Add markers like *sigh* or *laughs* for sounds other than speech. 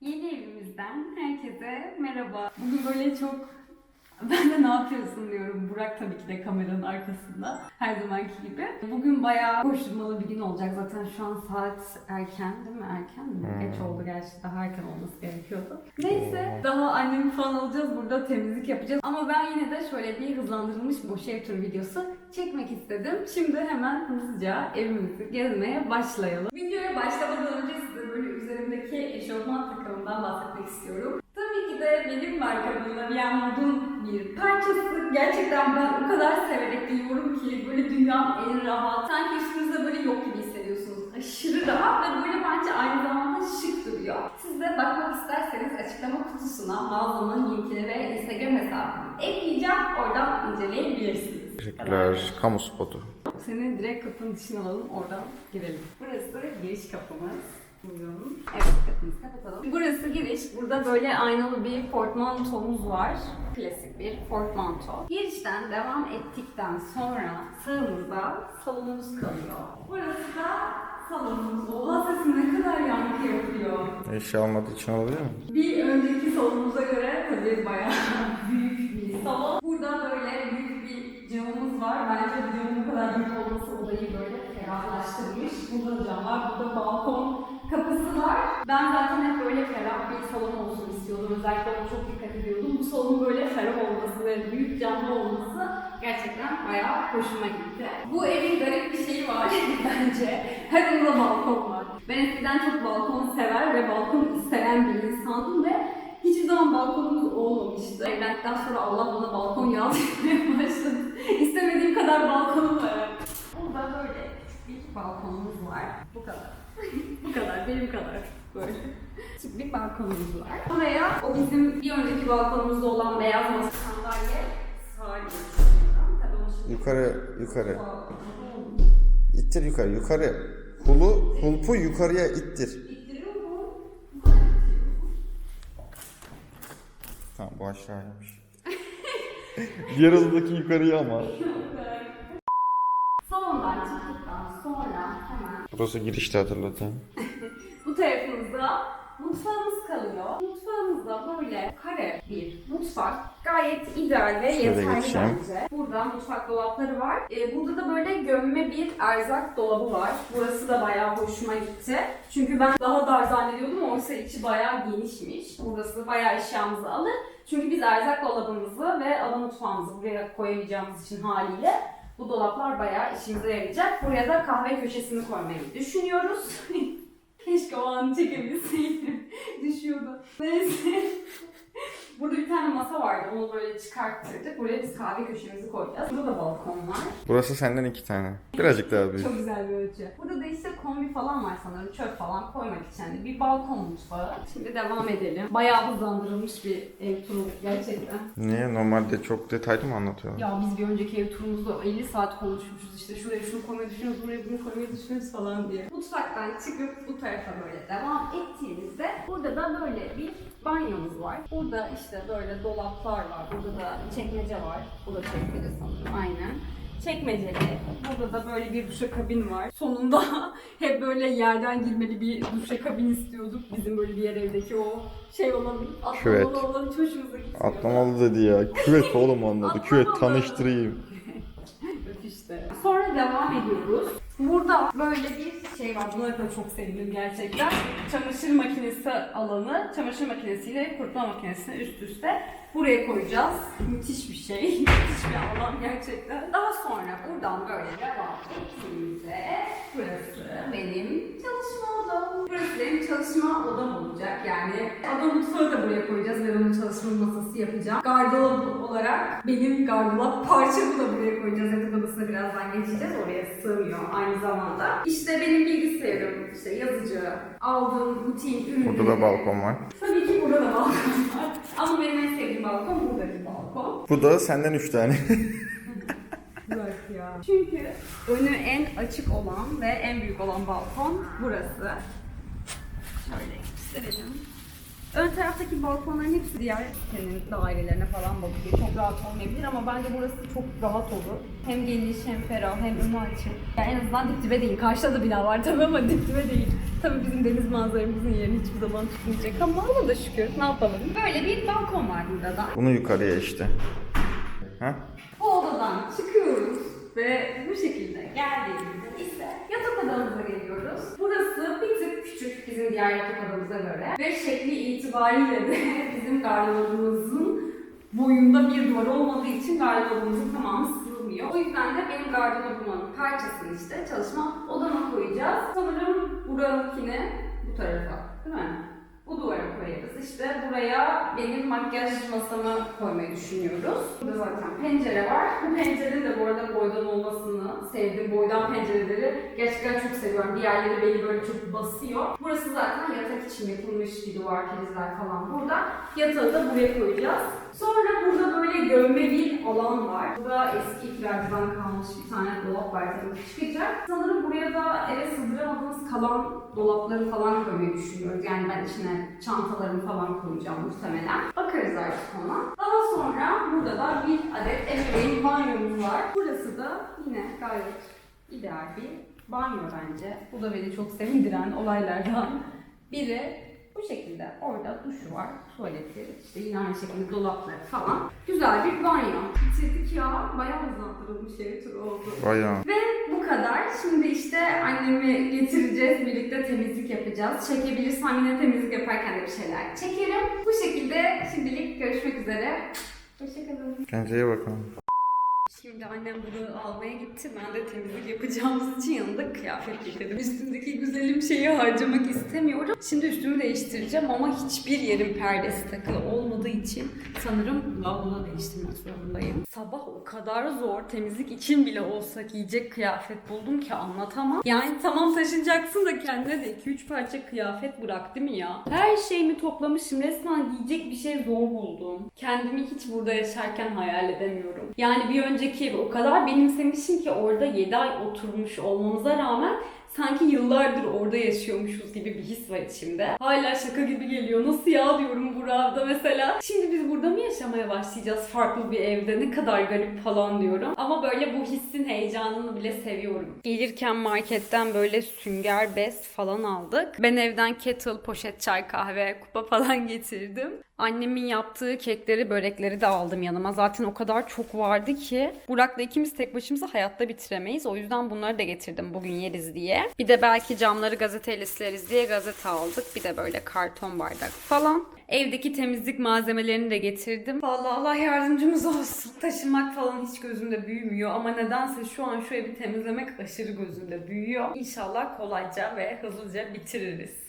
Yeni evimizden herkese merhaba. Bugün böyle çok *laughs* ben de ne yapıyorsun diyorum. Burak tabii ki de kameranın arkasında. Her zamanki gibi. Bugün bayağı koşturmalı bir gün olacak. Zaten şu an saat erken değil mi? Erken mi? Hmm. Geç oldu gerçi. Daha erken olması gerekiyordu. Neyse. Daha annemi falan alacağız. Burada temizlik yapacağız. Ama ben yine de şöyle bir hızlandırılmış boş ev turu videosu çekmek istedim. Şimdi hemen hızlıca evimizi gezmeye başlayalım. Videoya başlamadan önce size böyle üzerimdeki eşofman takımından bahsetmek istiyorum. Tabii ki de benim markamın Yağmur'un bir parçası. Gerçekten ben o kadar severek giyiyorum ki böyle dünyanın en rahat. Sanki üstünüzde böyle yok gibi hissediyorsunuz. Aşırı rahat ve böyle bence aynı zamanda şık duruyor. Siz de bakmak isterseniz açıklama kutusuna mağazamın linkini ve Instagram hesabını ekleyeceğim. Oradan inceleyebilirsiniz. Teşekkürler. Kamu spotu. Seni direkt kapının dışına alalım, oradan girelim. Burası giriş kapımız. Buyurun. Evet, kapımızı kapatalım. Burası giriş. Burada böyle aynalı bir portmantomuz var. Klasik bir portmanto. Girişten devam ettikten sonra sağımızda salonumuz kalıyor. Burası da salonumuz. Oha sesi ne kadar yankı yapıyor. Eşya almadığı için olabilir mi? Bir önceki salonumuza göre tabii bayağı büyük bir salon. Burada böyle büyük bir camımız var. Bence bu camın bu kadar büyük olması odayı böyle ferahlaştırmış. Burada cam var, burada balkon kapısı var. Ben zaten hep böyle ferah bir salon olsun istiyordum. Özellikle ona çok dikkat ediyordum. Bu salonun böyle ferah olması ve büyük camlı olması gerçekten bayağı hoşuma gitti. Bu evin garip bir şeyi var *laughs* bence. Her odada balkon var. Ben eskiden çok balkon sever ve balkon isteyen bir insandım ve hiçbir zaman balkonumuz olmamıştı. Evlendikten sonra Allah bana balkon yazdırmaya *laughs* başladı. İstemediğim kadar balkonum var. Burada böyle küçük bir balkonumuz var. Bu kadar. *laughs* Bu kadar, benim kadar. Böyle. Küçük bir balkonumuz var. Buraya o bizim bir önceki balkonumuzda olan beyaz masa sandalye şimdi- Yukarı, yukarı. İttir yukarı, yukarı. Hulu, hulpu yukarıya ittir. Tamam bu aşağıymış. *laughs* Diğer odadaki yukarıya ama. Salondan çıktıktan sonra hemen Burası girişte hatırlatayım. *laughs* bu tarafımızda mutfağımız kalıyor. Mutfağımızda böyle kare bir mutfak. Gayet ideal ve Şöyle yeterli geçeyim. bence. Burada mutfak dolapları var. Ee, burada da böyle gömme bir erzak dolabı var. Burası da bayağı hoşuma gitti. Çünkü ben daha dar zannediyordum oysa içi bayağı genişmiş. Burası bayağı eşyamızı alır. Çünkü biz erzak dolabımızı ve ana mutfağımızı buraya koyamayacağımız için haliyle bu dolaplar bayağı işimize yarayacak. Buraya da kahve köşesini koymayı düşünüyoruz. *laughs* Keşke o an çekebilseydim. *laughs* Düşüyordu. Neyse. Burada bir tane masa vardı. Onu böyle çıkarttırdık. Buraya biz kahve köşemizi koyacağız. Burada da balkon var. Burası senden iki tane. Birazcık daha büyük. Çok güzel bir ölçü. Burada da işte kombi falan var sanırım. Çöp falan koymak için. Yani bir balkon mutfağı. Şimdi devam edelim. Bayağı hızlandırılmış bir ev turu gerçekten. Niye? Normalde çok detaylı mı anlatıyorlar? Ya biz bir önceki ev turumuzda 50 saat konuşmuşuz işte şuraya şunu koymayı düşünüyoruz, buraya bunu koymayı düşünüyoruz falan diye. Mutfaktan çıkıp bu tarafa böyle devam ettiğimizde burada da böyle bir banyomuz var. Burada işte böyle dolaplar var. Burada da çekmece var. Bu da çekmece sanırım aynen. Çekmeceli. Burada da böyle bir duşakabin var. Sonunda *laughs* hep böyle yerden girmeli bir duşakabin istiyorduk. Bizim böyle diğer evdeki o şey olan, Küvet. atlamalı olan hiç hoşumuza. Atlamalı dedi ya. Küvet *laughs* oğlum anladı. Küvet tanıştırayım. *laughs* Öp işte. Sonra devam ediyoruz. Burada böyle bir şey var. Bunları da çok sevdim gerçekten. Çamaşır makinesi alanı. Çamaşır makinesiyle kurutma makinesini üst üste buraya koyacağız. Müthiş bir şey. *laughs* Müthiş bir alan gerçekten. Daha sonra buradan böyle devam ettiğimizde burası benim çalışma odam. Burası benim çalışma odam olacak. Yani ada mutfağı da buraya koyacağız. Ben onun çalışma masası yapacağım. Gardırop olarak benim gardırop parçamı da buraya koyacağız. Yatak odasına birazdan geçeceğiz. Oraya sığmıyor aynı zamanda. İşte benim bilgisayarım, işte yazıcı, aldığım rutin ürünleri. Burada da balkon var. Tabii ki burada da balkon var. Ama benim en sevdiğim balkon buradaki balkon. Bu da senden üç tane. *laughs* Bak ya. Çünkü önü en açık olan ve en büyük olan balkon burası. Şöyle gösterelim. Ön taraftaki balkonların hepsi diğer sitenin dairelerine falan bakıyor. Çok rahat olmayabilir ama bence burası çok rahat olur. Hem geniş hem ferah hem önü açık. Yani en azından dip dibe değil. Karşıda da bina var tabii ama dip dibe değil. Tabii bizim deniz manzaramızın yerini hiçbir zaman tutmayacak ama ona da şükür. Ne yapalım? Böyle bir balkon var burada da. Bunu yukarıya işte. Ha? Bu odadan çıkıyoruz ve bu şekilde geldiğimizde ise yatak odamıza geliyoruz. Burası bir küçük bizim diğer yatak odamıza göre ve şekli itibariyle de *laughs* bizim gardırobumuzun boyunda bir duvar olmadığı için gardırobumuzun tamamı sığmıyor. O yüzden de benim gardırobumun parçasını işte çalışma odama koyacağız. Sanırım buradakine bu tarafa değil mi? Bu duvara koyarız. İşte buraya benim makyaj masamı koymayı düşünüyoruz. Burada zaten pencere var. Bu pencere de bu arada boydan olmasını sevdim. Boydan pencereleri gerçekten çok seviyorum. Diğerleri beni böyle çok basıyor. Burası zaten yatak için yapılmış bir duvar prizler falan burada. Yatağı da buraya koyacağız. Sonra burada böyle gömme bir alan var. Burada eski kiracıdan kalmış bir tane dolap var tabii çıkacak. Sanırım buraya da eve sığdıramadığımız kalan dolapları falan koymayı düşünüyoruz. Yani ben içine çantalarımı falan koyacağım muhtemelen. Bakarız artık ona. Daha sonra burada da bir adet ebeveyn banyomuz var. Burası da yine gayet ideal bir banyo bence. Bu da beni çok sevindiren olaylardan biri. Bu şekilde orada duşu var, tuvaleti, işte yine aynı şekilde dolapları falan. Güzel bir banyo. Bitirdik ya, bayağı hızlandırılmış ev turu oldu. Bayağı. Ve bu kadar. Şimdi işte annemi getireceğiz. Birlikte temizlik yapacağız. Çekebilirsem yine temizlik yaparken de bir şeyler çekerim. Bu şekilde şimdilik görüşmek üzere. Hoşçakalın. Kendine bakalım. Şimdi annem bunu almaya gitti. Ben de temizlik yapacağımız için yanında kıyafet getirdim. Üstümdeki güzelim şeyi harcamak istemiyorum. Şimdi üstümü değiştireceğim ama hiçbir yerin perdesi takılı olmadığı için sanırım lavabo değiştirmek zorundayım. Sabah o kadar zor temizlik için bile olsa giyecek kıyafet buldum ki anlatamam. Yani tamam taşınacaksın da kendine de 2-3 parça kıyafet bırak değil mi ya? Her şeyimi toplamışım. Resmen giyecek bir şey zor buldum. Kendimi hiç burada yaşarken hayal edemiyorum. Yani bir önceki evi o kadar benimsemişim ki orada 7 ay oturmuş olmamıza rağmen sanki yıllardır orada yaşıyormuşuz gibi bir his var içimde. Hala şaka gibi geliyor. Nasıl ya diyorum burada mesela. Şimdi biz burada mı yaşamaya başlayacağız farklı bir evde? Ne kadar garip falan diyorum. Ama böyle bu hissin heyecanını bile seviyorum. Gelirken marketten böyle sünger bez falan aldık. Ben evden kettle, poşet çay, kahve, kupa falan getirdim. Annemin yaptığı kekleri, börekleri de aldım yanıma. Zaten o kadar çok vardı ki. Burak'la ikimiz tek başımıza hayatta bitiremeyiz. O yüzden bunları da getirdim bugün yeriz diye. Bir de belki camları gazeteyle sileriz diye gazete aldık. Bir de böyle karton bardak falan. Evdeki temizlik malzemelerini de getirdim. Vallahi Allah yardımcımız olsun. *laughs* Taşımak falan hiç gözümde büyümüyor ama nedense şu an şu evi temizlemek aşırı gözümde büyüyor. İnşallah kolayca ve hızlıca bitiririz.